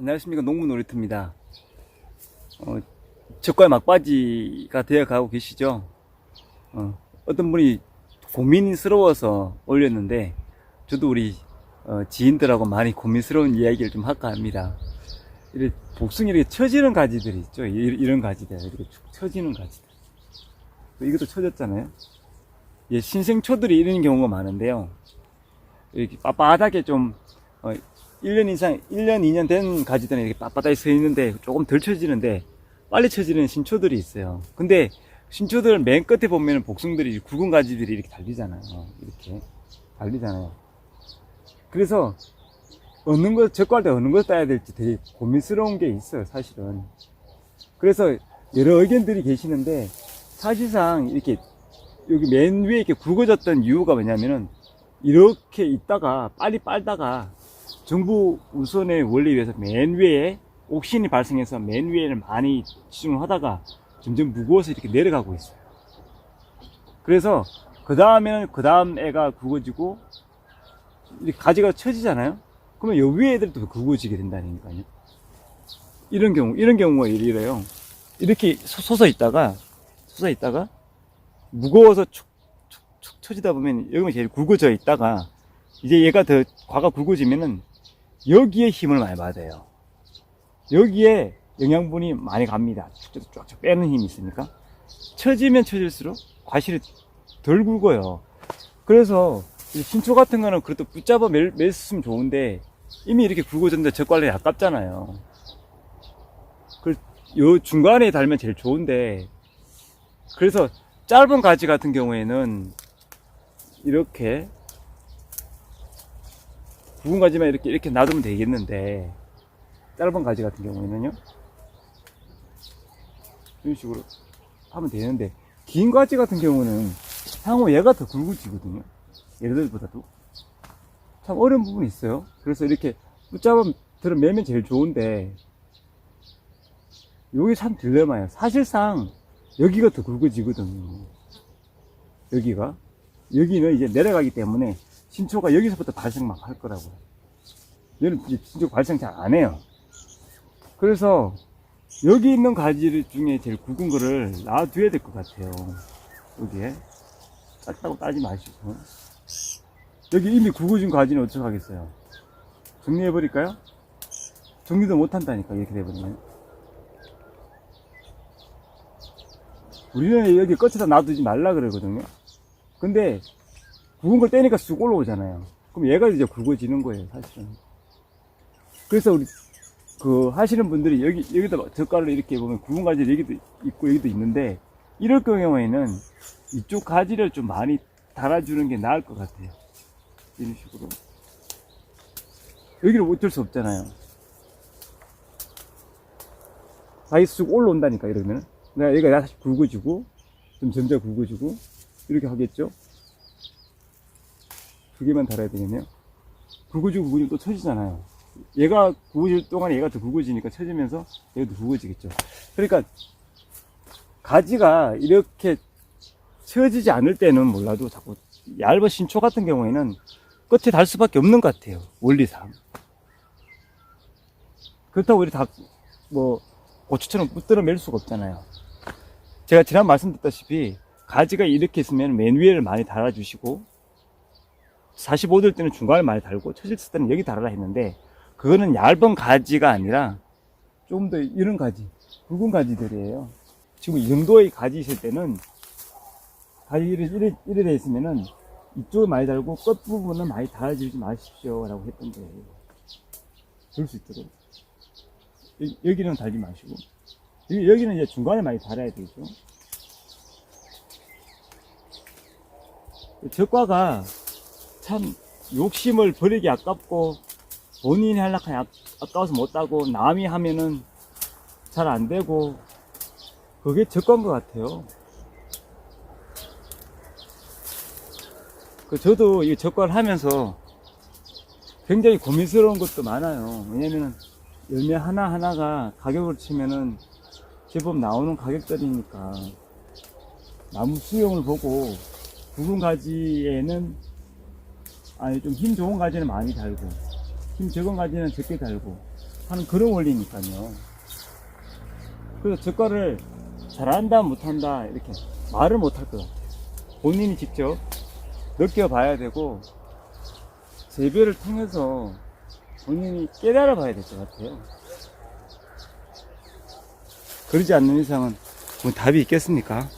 안녕하십니까 농부 놀이터입니다. 어, 적과 막바지가 되어 가고 계시죠. 어, 떤 분이 고민스러워서 올렸는데 저도 우리 어, 지인들하고 많이 고민스러운 이야기를 좀 할까 합니다. 이렇게 복숭이 이렇게 처지는 가지들이 있죠. 이- 이런 가지들 이렇게 축 처지는 가지들. 또 이것도 처졌잖아요. 예, 신생초들이 이런 경우가 많은데요. 이렇게 빳빳하게 좀 어, 1년 이상, 1년, 2년 된 가지들은 이렇게 빳빳하게 서 있는데 조금 덜 쳐지는데 빨리 쳐지는 신초들이 있어요. 근데 신초들 맨 끝에 보면 복숭들이 굵은 가지들이 이렇게 달리잖아요. 이렇게 달리잖아요. 그래서 어느 것, 적과할 때 어느 걸 따야 될지 되게 고민스러운 게 있어요, 사실은. 그래서 여러 의견들이 계시는데 사실상 이렇게 여기 맨 위에 이렇게 굵어졌던 이유가 뭐냐면은 이렇게 있다가 빨리 빨다가 정부 우선의 원리에 의해서 맨 위에 옥신이 발생해서 맨 위에는 많이 집중을 하다가 점점 무거워서 이렇게 내려가고 있어요. 그래서 그 다음에는 그 다음 애가 굵어지고 가지가 처지잖아요. 그러면 요 위에 애들도 굵어지게 된다니까요. 이런 경우, 이런 경우가 이래요. 이렇게 솟- 솟아 있다가, 솟아 있다가, 무거워서 축, 축, 축 처지다 보면 여기가 제일 굵어져 있다가, 이제 얘가 더 과가 굵어지면은 여기에 힘을 많이 받아요. 여기에 영양분이 많이 갑니다. 쭉, 쫙쫙 빼는 힘이 있으니까. 처지면 처질수록 과실이 덜 굵어요. 그래서 이 신초 같은 거는 그래도 붙잡아 멜, 맸으면 좋은데 이미 이렇게 굵어졌는데 저 관리 아깝잖아요. 그, 요 중간에 달면 제일 좋은데 그래서 짧은 가지 같은 경우에는 이렇게 굵은 가지만 이렇게 이렇게 놔두면 되겠는데 짧은 가지 같은 경우에는요? 이런 식으로 하면 되는데 긴 가지 같은 경우는 향후 얘가 더 굵어지거든요. 얘들보다도. 참 어려운 부분이 있어요. 그래서 이렇게 붙잡아 들어 매면 제일 좋은데 여기 참 딜레마예요. 사실상 여기가 더 굵어지거든요. 여기가. 여기는 이제 내려가기 때문에 신초가 여기서부터 발생 막 할 거라고요. 얘는 신초 발생 잘 안 해요. 그래서 여기 있는 가지 중에 제일 굵은 거를 놔둬야 될 것 같아요. 여기에. 짝다고 따지 마시고. 여기 이미 굵어진 가지는 어떡하겠어요? 정리해버릴까요? 정리도 못한다니까, 이렇게 돼버리면. 우리는 여기 끝에다 놔두지 말라 그러거든요. 근데 굵은 걸 떼니까 쑥 올라오잖아요. 그럼 얘가 이제 굵어지는 거예요, 사실은. 그래서 우리 그 하시는 분들이 여기 여기다 젓갈을 이렇게 보면 굵은 가지를 여기도 있고 여기도 있는데 이럴 경우에는 이쪽 가지를 좀 많이 달아주는 게 나을 것 같아요. 이런 식으로. 여기는 어쩔 수 없잖아요. 다시 쑥 올라온다니까 이러면은. 내가 얘가 다시 굵어지고 좀 점점 굵어지고 이렇게 하겠죠. 두 개만 달아야 되겠네요. 굵어지고 굵어지고 또 처지잖아요. 얘가 굵어질 동안에 얘가 더 굵어지니까 처지면서 얘도 굵어지겠죠. 그러니까 가지가 이렇게 처지지 않을 때는 몰라도 자꾸 얇은 신초 같은 경우에는 끝에 달 수밖에 없는 것 같아요. 원리상. 그렇다고 우리 다 뭐 고추처럼 붙들어 맬 수가 없잖아요. 제가 지난 말씀드렸다시피 가지가 이렇게 있으면 맨 위에를 많이 달아주시고 45도일 때는 중간을 많이 달고 처졌을 때는 여기 달아라 했는데 그거는 얇은 가지가 아니라 조금 더 이런 가지 굵은 가지들이에요. 지금 이 정도의 가지 있을 때는 가지 이래, 이래, 이래 돼 있으면은 이쪽을 많이 달고 끝부분은 많이 달아주지 마십시오 라고 했던 거예요. 줄 수 있도록. 여기, 여기는 달지 마시고. 여기, 여기는 이제 중간에 많이 달아야 되죠. 적과가 참 욕심을 버리기 아깝고 본인이 하려고 아, 아까워서 못하고 남이 하면은 잘 안 되고 그게 적과인 것 같아요. 그 저도 이 적과를 하면서 굉장히 고민스러운 것도 많아요. 왜냐면은 열매 하나하나가 가격을 치면은 제법 나오는 가격들이니까 나무 수용을 보고 굵은 가지에는 아니 좀 힘 좋은 가지는 많이 달고 힘 적은 가지는 적게 달고 하는 그런 원리니까요. 그래서 저거를 잘한다 못한다 이렇게 말을 못할 것 같아요. 본인이 직접 느껴봐야 되고 재배를 통해서 본인이 깨달아 봐야 될 것 같아요. 그러지 않는 이상은 뭐 답이 있겠습니까?